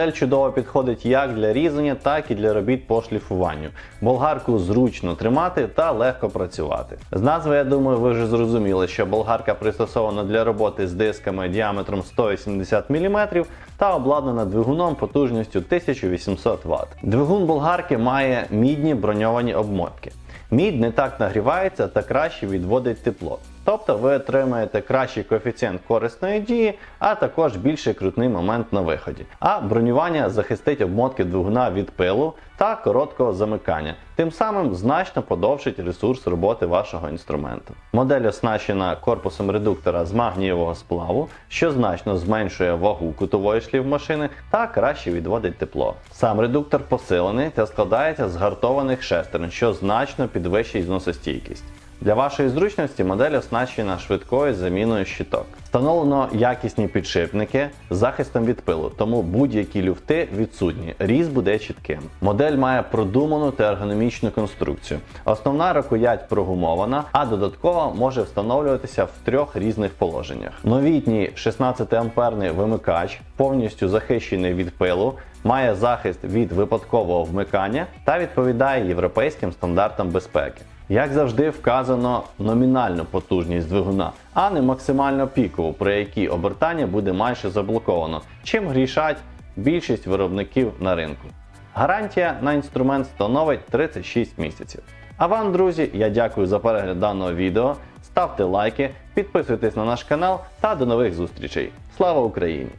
Модель чудово підходить як для різання, так і для робіт по шліфуванню. Болгарку зручно тримати та легко працювати. З назви, я думаю, ви вже зрозуміли, що болгарка пристосована для роботи з дисками діаметром 180 мм та обладнана двигуном потужністю 1800 Вт. Двигун болгарки має мідні броньовані обмотки. Мідь не так нагрівається та краще відводить тепло. Тобто ви отримаєте кращий коефіцієнт корисної дії, а також більший крутний момент на виході. А бронювання захистить обмотки двигуна від пилу та короткого замикання, тим самим значно подовжить ресурс роботи вашого інструменту. Модель оснащена корпусом редуктора з магнієвого сплаву, що значно зменшує вагу кутової шлівмашини та краще відводить тепло. Сам редуктор посилений та складається з гартованих шестерень, що значно підвищить зносостійкість. Для вашої зручності модель оснащена швидкою заміною щиток. Встановлено якісні підшипники з захистом від пилу, тому будь-які люфти відсутні. Різ буде чітким. Модель має продуману та ергономічну конструкцію. Основна рукоять прогумована, а додатково може встановлюватися в трьох різних положеннях. Новітній 16 амперний вимикач повністю захищений від пилу. Має захист від випадкового вмикання та відповідає європейським стандартам безпеки. Як завжди, вказано номінальну потужність двигуна, а не максимально пікову, при якій обертання буде майже заблоковано, чим грішать більшість виробників на ринку. Гарантія на інструмент становить 36 місяців. А вам, друзі, я дякую за перегляд даного відео. Ставте лайки, підписуйтесь на наш канал та до нових зустрічей. Слава Україні!